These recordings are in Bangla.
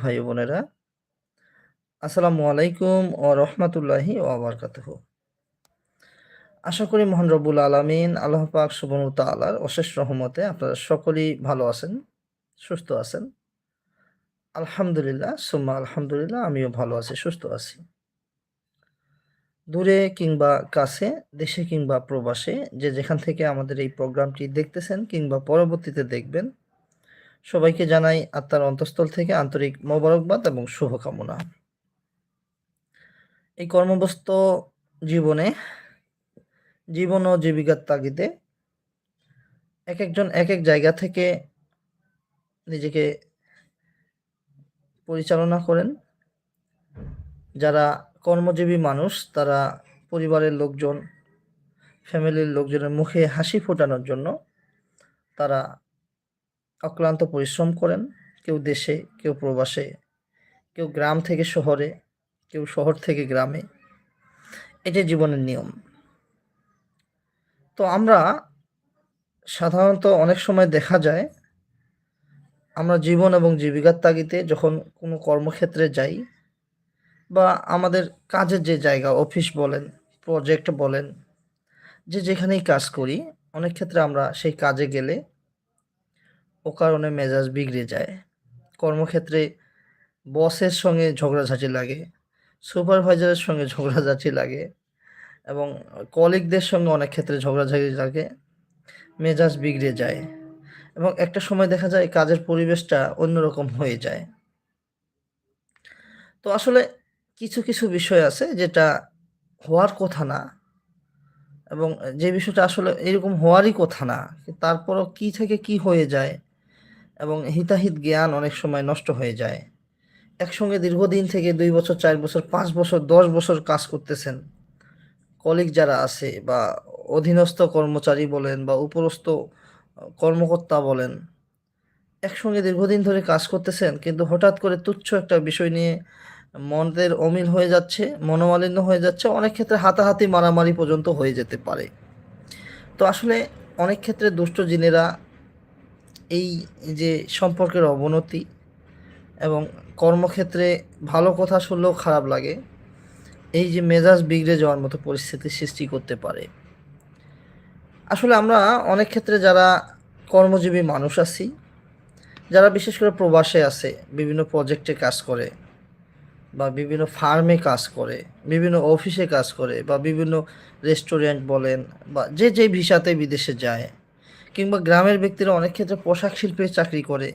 ভাই বোনেরা আসসালামু আলাইকুম ও রহমতুল্লাহি ও বারকাতুহ। আশা করি মহান রব্বুল আলমিন, আল্লাহ পাক সুবন তালার অশেষ রহমতে আপনারা সকলেই ভালো আছেন, সুস্থ আছেন। আলহামদুলিল্লাহ, সুম্মা আলহামদুলিল্লাহ, আমিও ভালো আছি, সুস্থ আছি। দূরে কিংবা কাছে, দেশে কিংবা প্রবাসে, যে যেখান থেকে আমাদের এই প্রোগ্রামটি দেখতেছেন কিংবা পরবর্তীতে দেখবেন সবাইকে জানাই আত্মার অন্তঃস্থল থেকে আন্তরিক মোবারকবাদ এবং শুভকামনা। এই কর্মব্যস্ত জীবনে, জীবন ও জীবিকার তাগিদে এক একজন এক এক জায়গা থেকে নিজেকে পরিচালনা করেন। যারা কর্মজীবী মানুষ, তারা পরিবারের লোকজন, ফ্যামিলির লোকজনের মুখে হাসি ফোটানোর জন্য তারা অক্লান্ত পরিশ্রম করেন। কেউ দেশে, কেউ প্রবাসে, কেউ গ্রাম থেকে শহরে, কেউ শহর থেকে গ্রামে। এটা জীবনের নিয়ম। তো আমরা সাধারণত অনেক সময় দেখা যায়, আমরা জীবন এবং জীবিকার তাগিতে যখন কোনো কর্মক্ষেত্রে যাই বা আমাদের কাজের যে জায়গা, অফিস বলেন, প্রজেক্ট বলেন, যে যেখানেই কাজ করি, অনেক ক্ষেত্রে আমরা সেই কাজে গেলে ও কারণে মেজাজ বিগড়ে যায়। কর্মক্ষেত্রে বসের সঙ্গে ঝগড়াঝাঁটি লাগে, সুপারভাইজারের সঙ্গে ঝগড়াঝাঁটি লাগে এবং কলিগদের সঙ্গে অনেক ক্ষেত্রে ঝগড়াঝাঁটি লাগে, মেজাজ বিগড়ে যায় এবং একটা সময় দেখা যায় কাজের পরিবেশটা অন্যরকম হয়ে যায়। তো আসলে কিছু কিছু বিষয় আছে যেটা হওয়ার কথা না এবং যে বিষয়টা আসলে এরকম হওয়ারই কথা না, তারপরও কি থেকে কি হয়ে যায় এবং হিতাহিত জ্ঞান অনেক সময় নষ্ট হয়ে যায়। একসঙ্গে দীর্ঘদিন থেকে দুই বছর, চার বছর, পাঁচ বছর, দশ বছর কাজ করতেছেন। কলিগ যারা আছে বা অধীনস্থ কর্মচারী বলেন বা উপরস্থ কর্মকর্তা বলেন, একসঙ্গে দীর্ঘদিন ধরে কাজ করতেছেন, কিন্তু হঠাৎ করে তুচ্ছ একটা বিষয় নিয়ে মনের অমিল হয়ে যাচ্ছে, মনোমালিন্য হয়ে যাচ্ছে, অনেক ক্ষেত্রে হাতাহাতি মারামারি পর্যন্ত হয়ে যেতে পারে। তো আসলে অনেক ক্ষেত্রে দুষ্ট জিনেরা এই যে সম্পর্কের অবনতি এবং কর্মক্ষেত্রে ভালো কথা শুনলেও খারাপ লাগে, এই যে মেজাজ বিগড়ে যাওয়ার মতো পরিস্থিতি সৃষ্টি করতে পারে। আসলে আমরা অনেক ক্ষেত্রে যারা কর্মজীবী মানুষ আছি, যারা বিশেষ করে প্রবাসে আছে, বিভিন্ন প্রজেক্টে কাজ করে বা বিভিন্ন ফার্মে কাজ করে, বিভিন্ন অফিসে কাজ করে বা বিভিন্ন রেস্টুরেন্ট বলেন বা যে যে ভিসাতে বিদেশে যায় কিংবা গ্রামের ব্যক্তিরা অনেক ক্ষেত্রে পোশাক শিল্পে চাকরি করে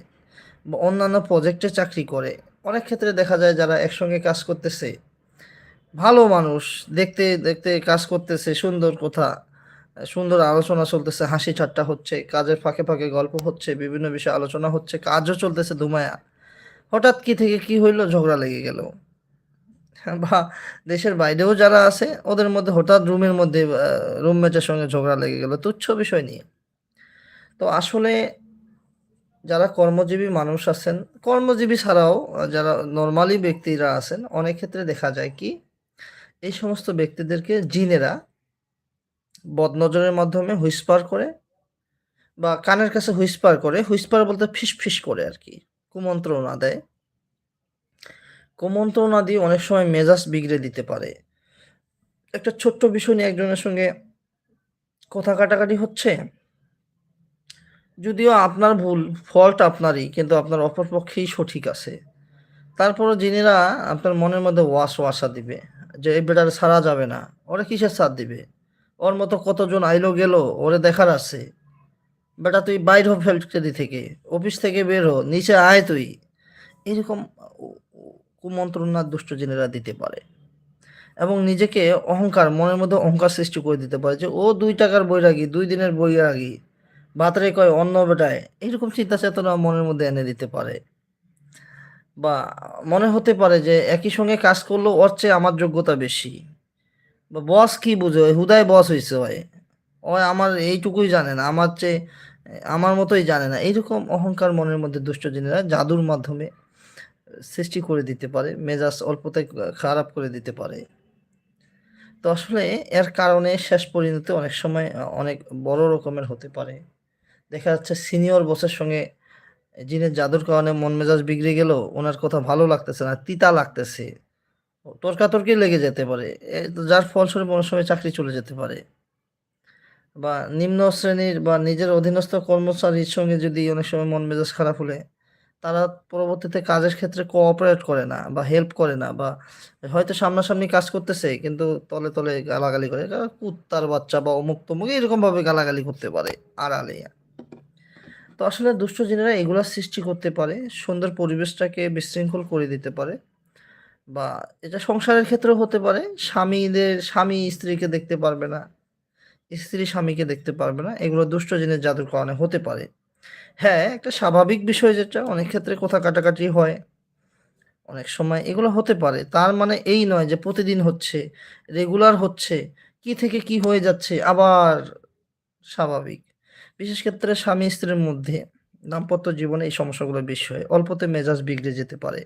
বা অন্যান্য প্রজেক্টে চাকরি করে। অনেক ক্ষেত্রে দেখা যায় যারা একসঙ্গে কাজ করতেছে, ভালো মানুষ, দেখতে দেখতে কাজ করতেছে, সুন্দর কথা, সুন্দর আলোচনা চলতেছে, হাসি ঠাট্টা হচ্ছে, কাজের ফাঁকে ফাঁকে গল্প হচ্ছে, বিভিন্ন বিষয়ে আলোচনা হচ্ছে, কাজও চলতেছে ধুমায়া। হঠাৎ কি থেকে কি হইল? ঝগড়া লেগে গেল। বা দেশের বাইরেও যারা আছে, ওদের মধ্যে হঠাৎ রুমের মধ্যে রুমমেটের সঙ্গে ঝগড়া লেগে গেল। তুচ্ছ বিষয় নিয়ে। তো আসলে যারা কর্মজীবী মানুষ আছেন, কর্মজীবী ছাড়াও যারা নর্মালি ব্যক্তিরা আছেন, অনেক ক্ষেত্রে দেখা যায় কি, এই সমস্ত ব্যক্তিদেরকে জিনেরা বদনজরের মাধ্যমে হুইসপার করে বা কানের কাছে হুইসপার করে, হুইসপার বলতে ফিস ফিস করে আর কি কুমন্ত্রণা দেয়। কুমন্ত্রণা দিয়ে অনেক সময় মেজাজ বিগড়ে দিতে পারে। একটা ছোট্ট বিষয় নিয়ে একজনের সঙ্গে কথা কাটাকাটি হচ্ছে যদিও আপনার ভুল ফল্ট আপনারই, কিন্তু আপনার অপরপক্ষেই সঠিক আছে। তারপরও যিনিরা আপনার মনের মধ্যে ওয়াশ ওয়াশা দিবে, যে এই বেটার সারা যাবে না, ওরা কিসের সাথ দিবে? ওর মতো কতজন আইলো গেল, ওরে দেখার আছে। বেটা, তুই বাইর হো ফ্যাক্টরি থেকে, অফিস থেকে বের হো, নিচে আয় তুই। এরকম কুমন্ত্রণা দুষ্ট জেনেরা দিতে পারে। এবং নিজেকে অহংকার, মনের মধ্যে অহংকার সৃষ্টি করে দিতে পারে যে, ও দুই টাকার বৈরাগী, দুই দিনের বৈরাগী বাতরে কয় অন্য বেটায়। এইরকম চিন্তা চেতনা মনের মধ্যে এনে দিতে পারে। বা মনে হতে পারে যে একই সঙ্গে কাজ করলেও ওর চেয়ে আমার যোগ্যতা বেশি। বা বস কি বুঝে? হুদায় বস হয়েছে হয় ও আমার এইটুকুই জানে না, আমার চেয়ে, আমার মতোই জানে না। এইরকম অহংকার মনের মধ্যে দুষ্ট জিনেরা জাদুর মাধ্যমে সৃষ্টি করে দিতে পারে, মেজাজ অল্পতে খারাপ করে দিতে পারে। তো আসলে এর কারণে শেষ পরিণতি অনেক সময় অনেক বড় রকমের হতে পারে। দেখা যাচ্ছে সিনিয়র বসের সঙ্গে জিনের জাদুর কারণে মন মেজাজ বিগড়ে গেল, ওনার কথা ভালো লাগতেছে না, তিতা লাগতেছে। তর্কাতর্কি লেগে যেতে পারে। যার ফলস্বরূপ অনেক সময় চাকরি চলে যেতে পারে। বা নিম্ন শ্রেণির বা নিজের অধীনস্থ কর্মচারীর সঙ্গে যদি অনেক সময় মন মেজাজ খারাপ হলে, তারা পরবর্তীতে কাজের ক্ষেত্রে কোঅপারেট করে না বা হেল্প করে না বা হয়তো সামনাসামনি কাজ করতেছে, কিন্তু তলে তলে গালাগালি করে। কুত্তার বাচ্চা বা অমুক তমুক এরকমভাবে গালাগালি করতে পারে আড়ালে। তো আসলে দুষ্ট জিনেরা এগুলা সৃষ্টি করতে পারে, সুন্দর পরিবেশটাকে বিশৃঙ্খল করে দিতে পারে বা এটা সংসারের ক্ষেত্রেও হতে পারে। স্বামীদের, স্বামী স্ত্রীকে দেখতে পারবে না, স্ত্রী স্বামীকে দেখতে পারবে না, এগুলো দুষ্ট জিনের জাদুর কারণে হতে পারে। হ্যাঁ একটা স্বাভাবিক বিষয় যেটা, অনেক ক্ষেত্রে কথা কাটাকাটি হয়, অনেক সময় এগুলো হতে পারে। তার মানে এই নয় যে প্রতিদিন হচ্ছে রেগুলার হচ্ছে, কি থেকে কি হয়ে যাচ্ছে, আবার স্বাভাবিক। বিশেষ ক্ষেত্রে স্বামী স্ত্রীর মধ্যে দাম্পত্য জীবনে এই সমস্যাগুলো বেশি হয়। অল্পতে মেজাজ বিগড়ে যেতে পারে।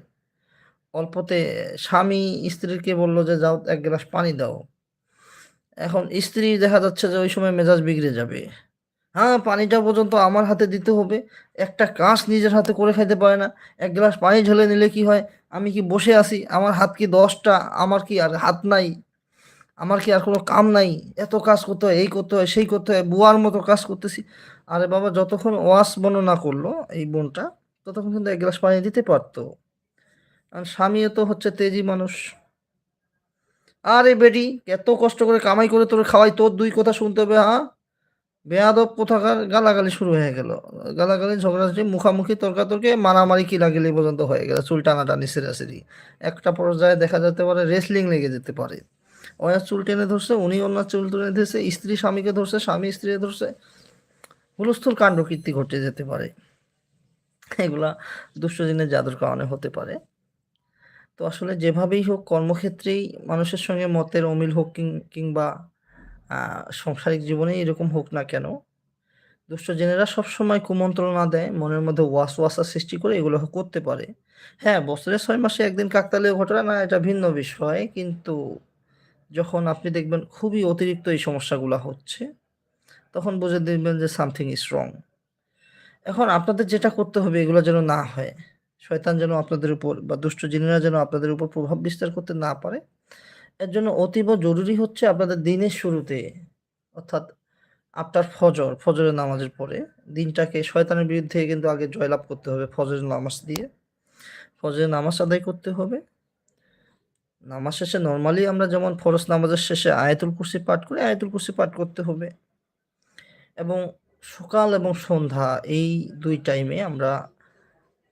অল্পতে স্বামী স্ত্রীকে বলল যে, যাও, এক গ্লাস পানি দাও। এখন স্ত্রী দেখা যাচ্ছে যে, ওই সময় মেজাজ বিগড়ে যাবে। হ্যাঁ পানিটা পর্যন্ত আমার হাতে দিতে হবে। একটা কাঁচ নিজের হাতে করে খাইতে পারে না। এক গ্লাস পানি ঝেলে নিলে কি হয়? আমি কি বসে আছি? আমার হাত কি দশটা? আমার কি আর হাত নাই? আমার কি আর কোনো কাম নাই? এত কাজ করতে হয়, এই করতে হয়, সেই করতে হয়, বুয়ার মতো কাজ করতেছি। আরে বাবা, যতক্ষণ ওয়াশ বর্ণনা করল, এই বোনটা, ততক্ষণ কিন্তু এক গ্লাস পানি দিতে পারতো। আর স্বামীও তো হচ্ছে তেজি মানুষ। আরে বেটি এত কষ্ট করে কামাই করে তোর খাওয়াই, তোর দুই কথা শুনতে হবে হ্যাঁ? বেয়াদব কোথাকার গালাগালি শুরু হয়ে গেল। গালাগালি, ঝগড়াঝাটি, মুখামুখি, তর্কাতর্কি, মারামারি কি কিলাগিলি পর্যন্ত হয়ে গেল। চুল টানাটানি সেরাসেরি একটা পর্যায়ে দেখা যেতে পারে রেসলিং লেগে যেতে পারে। ওনার চুল টেনে ধরছে, উনি ওনার চুল টেনে ধরছে স্ত্রী স্বামীকে ধরছে, স্বামী স্ত্রী ধরছে। হুলস্থুল কাণ্ড কীর্তি ঘটে যেতে পারে। এগুলা দুষ্টদিনের জাদুর কারণে হতে পারে। তো আসলে যেভাবেই হোক, কর্মক্ষেত্রেই মানুষের সঙ্গে মতের অমিল হোক কিংবা সাংসারিক জীবনে এরকম হোক না কেন দুষ্ট জেনেরা সবসময় কুমন্ত্রণা দেয়, মনের মধ্যে ওয়াস ওয়াসা সৃষ্টি করে এগুলো করতে পারে। হ্যাঁ বছরের ছয় মাসে একদিন কাকতালীয় ঘটনা, না, এটা ভিন্ন বিষয়, কিন্তু যখন আপনি দেখবেন খুবই অতিরিক্ত এই সমস্যাগুলো হচ্ছে, তখন বুঝে দেখবেন যে সামথিং ইজ রং এখন আপনাদের যেটা করতে হবে এগুলো যেন না হয়, শয়তান যেন আপনাদের উপর বা দুষ্ট জিনেরা যেন আপনাদের উপর প্রভাব বিস্তার করতে না পারে, এর জন্য অতীব জরুরি হচ্ছে আপনাদের দিনের শুরুতে, অর্থাৎ আপনার ফজর, ফজরের নামাজের পরে, দিনটাকে শয়তানের বিরুদ্ধে কিন্তু আগে জয়লাভ করতে হবে, ফজরের নামাজ দিয়ে। ফজরের নামাজ আদায় করতে হবে। নামাজ শেষে নর্মালি আমরা যেমন ফরজ নামাজের শেষে আয়াতুল কুরসি পাঠ করি, আয়াতুল কুরসি পাঠ করতে হবে। এবং সকাল এবং সন্ধ্যা এই দুই টাইমে আমরা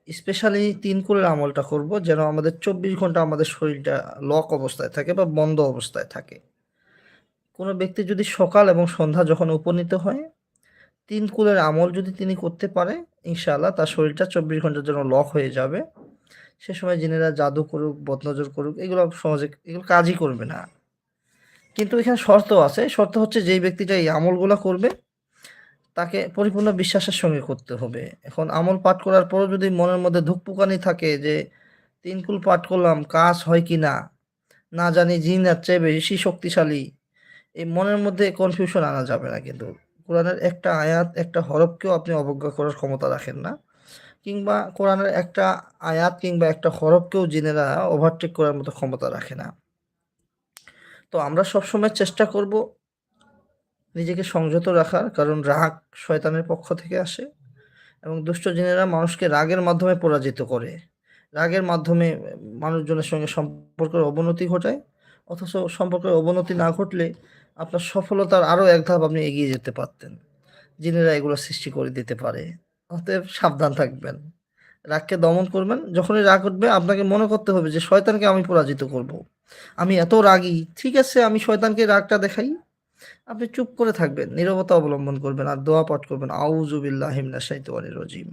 স্পেশালি তিন কুলের আমলটা করব যেন আমাদের চব্বিশ ঘণ্টা আমাদের শরীরটা লক অবস্থায় থাকে বা বন্ধ অবস্থায় থাকে। কোনো ব্যক্তি যদি সকাল এবং সন্ধ্যা যখন উপনীত হয়, তিন কুলের আমল যদি তিনি করতে পারে, ইনশাআল্লাহ তার শরীরটা চব্বিশ ঘণ্টার জন্য লক হয়ে যাবে। সে সময় জিনেরা জাদু করুক, বদনজর করুক, এগুলো সহজে এগুলো কাজই করবে না। কিন্তু এখানে শর্ত আছে। শর্ত হচ্ছে যেই ব্যক্তিটা এই আমলগুলো করবে, তাকে পরিপূর্ণ বিশ্বাসের সঙ্গে করতে হবে। এখন আমল পাঠ করার পরও যদি মনের মধ্যে ধুকপুকানি থাকে যে তিনকুল পাঠ করলাম, কাজ হয় কি না না জানি, জিন এর চেয়ে বেশি শক্তিশালী, এই মনের মধ্যে কনফিউশন আনা যাবে না কিন্তু। কোরআনের একটা আয়াত, একটা হরফকেও আপনি অবজ্ঞা করার ক্ষমতা রাখেন না। কিংবা কোরআনের একটা আয়াত কিংবা একটা হরফকেও জিনেরা ওভারটেক করার মতো ক্ষমতা রাখে না। তো আমরা সবসময় চেষ্টা করব নিজেকে সংযত রাখার, কারণ রাগ শয়তানের পক্ষ থেকে আসে এবং দুষ্ট জিনেরা মানুষকে রাগের মাধ্যমে পরাজিত করে। রাগের মাধ্যমে মানুষজনের সঙ্গে সম্পর্কের অবনতি ঘটায়, অথচ সম্পর্কের অবনতি না ঘটলে আপনার সফলতার আরও এক ধাপ আপনি এগিয়ে যেতে পারতেন। জিনেরা এগুলো সৃষ্টি করে দিতে পারে। অতএব সাবধান থাকবেন। রাগকে দমন করবেন। যখনই রাগ উঠবে, আপনাকে মনে করতে হবে যে, শয়তানকে আমি পরাজিত করব। আমি এত রাগী। ঠিক আছে, আমি শয়তানকে রাগটা দেখাই। আপনি চুপ করে থাকবেন। নীরবতা অবলম্বন করবেন আর দোয়া পাঠ করবেন। আউজুবিল্লাহ হিমনা শাইতানির রজিম।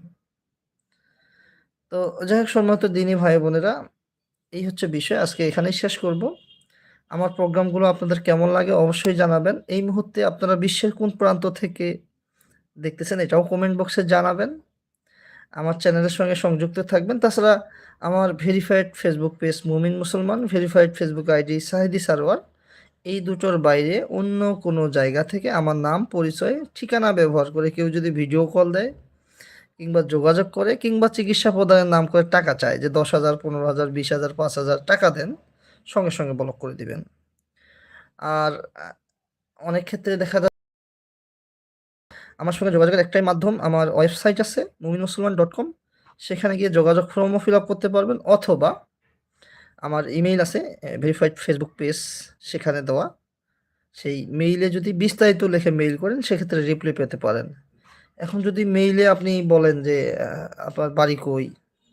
তো যাই হোক সম্মত দিনী ভাই বোনেরা, এই হচ্ছে বিষয়। আজকে এখানেই শেষ করব। আমার প্রোগ্রামগুলো আপনাদের কেমন লাগে অবশ্যই জানাবেন। এই মুহূর্তে আপনারা বিশ্বের কোন প্রান্ত থেকে দেখতেছেন, এটাও কমেন্ট বক্সে জানাবেন। আমার চ্যানেলের সঙ্গে সংযুক্ত থাকবেন। তাছাড়া আমার ভেরিফাইড ফেসবুক পেজ মুমিন মুসলমান verified Facebook ID Sahidi Sarwar. এই দুটোর বাইরে অন্য কোনো জায়গা থেকে আমার নাম, পরিচয়, ঠিকানা ব্যবহার করে কেউ যদি ভিডিও কল দেয় কিংবা যোগাযোগ করে কিংবা চিকিৎসা প্রদানের নাম করে টাকা চায় যে দশ হাজার, পনেরো হাজার, বিশ হাজার, পাঁচ হাজার টাকা দেন, সঙ্গে সঙ্গে ব্লক করে দিবেন। আর অনেক ক্ষেত্রে দেখা যায় আমার সঙ্গে যোগাযোগের একটাই মাধ্যম, আমার ওয়েবসাইট আছে মুমিন মুসলমান ডট কম। সেখানে গিয়ে যোগাযোগ ফর্মও ফিল আপ করতে পারবেন, অথবা আমার ইমেইল আছে ভেরিফাইড ফেসবুক পেজ সেখানে দেওয়া। সেই মেইলে যদি বিস্তারিত লেখে মেইল করেন, সেক্ষেত্রে রিপ্লাই পেতে পারেন। এখন যদি মেইলে আপনি বলেন যে আপনার বাড়ি কই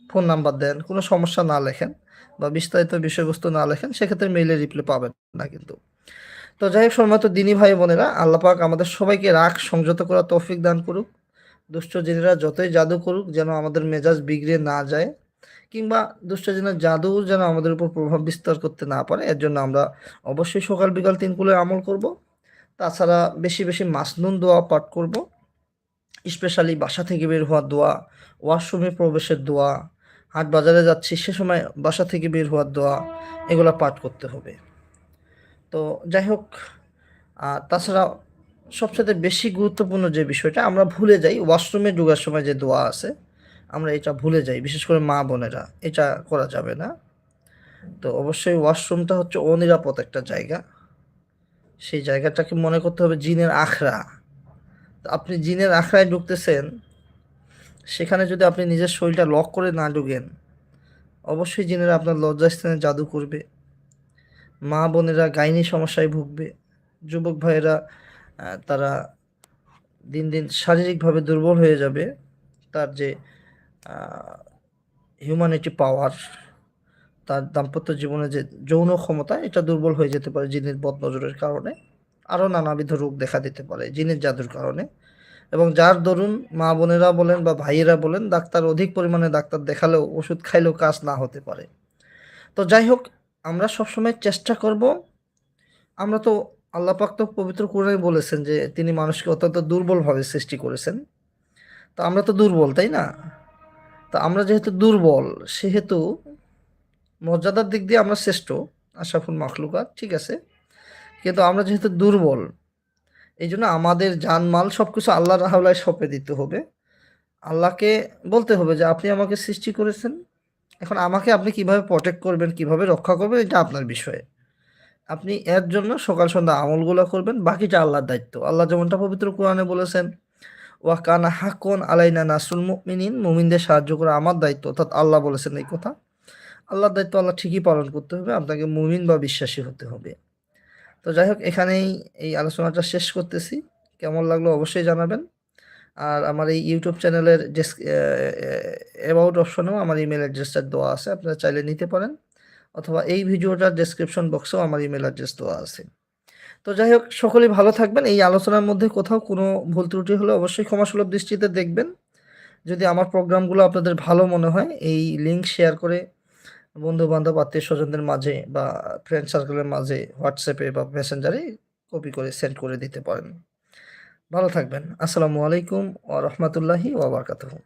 ফোন নাম্বার দেন, কোনো সমস্যা না লেখেন বা বিস্তারিত বিষয়বস্তু না লেখেন, সেক্ষেত্রে মেইলে রিপ্লাই পাবেন না কিন্তু। তো যাই হোক সম্মানিত দিনী ভাই বোনেরা, আল্লাহ পাক আমাদের সবাইকে রাগ, সংযত করা তৌফিক দান করুক। দুষ্ট জিনেরা যতই জাদু করুক, যেন আমাদের মেজাজ বিগড়ে না যায়, কিংবা দুষ্ট জিনের জাদু যেন আমাদের উপর প্রভাব বিস্তার করতে না পারে, এর জন্য আমরা অবশ্যই সকাল বিকাল তিন কুলের আমল করব। তাছাড়া বেশি বেশি মাসনুন দোয়া পাঠ করব। স্পেশালি বাসা থেকে বের হওয়ার দোয়া, ওয়াশরুমে প্রবেশের দোয়া, হাট বাজারে যাচ্ছি, সে সময় বাসা থেকে বের হওয়ার দোয়া, এগুলো পাঠ করতে হবে। তো যাই হোক তাছাড়া সবচেয়ে বেশি গুরুত্বপূর্ণ যে বিষয়টা, আমরা ভুলে যাই, ওয়াশরুমে ঢোকার সময় যে দোয়া আছে, আমরা এটা ভুলে যাই, বিশেষ করে মা বোনেরা, এটা করা যাবে না। তো অবশ্যই ওয়াশরুমটা হচ্ছে অনিরাপদ একটা জায়গা। সেই জায়গাটাকে মনে করতে হবে জিনের আখড়া। আপনি জিনের আখড়ায় ঢুকতেছেন, সেখানে যদি আপনি নিজের শরীরটা লক করে না ঢুকেন, অবশ্যই জিনেরা আপনার লজ্জাস্থানে জাদু করবে। মা বোনেরা গাইনি সমস্যায় ভুগবে। যুবক ভাইয়েরা তারা দিন দিন শারীরিকভাবে দুর্বল হয়ে যাবে। তার যে হিউম্যানিটি পাওয়ার তার দাম্পত্য জীবনে যে যৌন ক্ষমতা, এটা দুর্বল হয়ে যেতে পারে জিনের বদনজরের কারণে। আরও নানাবিধ রোগ দেখা দিতে পারে জিনের জাদুর কারণে। এবং যার দরুন মা বোনেরা বলেন বা ভাইয়েরা বলেন, ডাক্তার অধিক পরিমাণে ডাক্তার দেখালেও ওষুধ খাইলেও কাজ না হতে পারে। তো যাই হোক আমরা সবসময় চেষ্টা করব। আমরা তো আল্লাহ পাক তো পবিত্র কোরআনে বলেছেন যে তিনি মানুষকে অত্যন্ত দুর্বলভাবে সৃষ্টি করেছেন। তো আমরা তো দুর্বল, তাই না? তো আমরা যেহেতু দুর্বল, সেহেতু মর্যাদার দিক দিয়ে আমরা শ্রেষ্ঠ আশাফুল মাখলুকাত, ঠিক আছে? কিন্তু আমরা যেহেতু দুর্বল এই জন্য আমাদের জানমাল সব কিছু আল্লাহর হাওলায় সঁপে দিতে হবে। আল্লাহকে বলতে হবে যে আপনি আমাকে সৃষ্টি করেছেন এখন আমাকে আপনি কীভাবে প্রটেক্ট করবেন, কীভাবে রক্ষা করবেন, এটা আপনার বিষয়ে। আপনি এর জন্য সকাল সন্ধ্যা আমলগুলো করবেন বাকিটা আল্লাহর দায়িত্ব। আল্লাহ যেমনটা পবিত্র কোরআনে বলেছেন, ওয়া কানা হাকুন আলাইনা নাসুল মুমিনিন মুমিনদের সাহায্য করা আমার দায়িত্ব। অর্থাৎ আল্লাহ বলেছেন এই কথা। আল্লাহর দায়িত্ব আল্লাহ ঠিকই পালন করতে হবে, আপনাকে মুমিন বা বিশ্বাসী হতে হবে। তো যাই হোক, এখানেই এই আলোচনাটা শেষ করতেছি। কেমন লাগল অবশ্যই জানাবেন। আর আমার এই ইউটিউব চ্যানেলের অ্যাবাউট অপশনেও আমার ইমেল অ্যাড্রেসটা দেওয়া আছে, আপনারা চাইলে নিতে পারেন। অথবা এই ভিডিওটার ডেসক্রিপশন বক্সেও আমার ইমেল অ্যাড্রেস দেওয়া আছে। তো যাই হোক, সকলেই ভালো থাকবেন। এই আলোচনার মধ্যে কোথাও কোনো ভুল ত্রুটি হলে অবশ্যই ক্ষমাসুলভ দৃষ্টিতে দেখবেন। যদি আমার প্রোগ্রামগুলো আপনাদের ভালো মনে হয়, এই লিঙ্ক শেয়ার করে বন্ধু বান্ধব আত্মীয় স্বজনদের মাঝে বা ফ্রেন্ড সার্কেলের মাঝে হোয়াটসঅ্যাপে বা মেসেঞ্জারে কপি করে সেন্ড করে দিতে পারেন। ভালো থাকবেন। আসসালামু আলাইকুম ও রহমতুল্লাহি ওয়া বারাকাতুহু।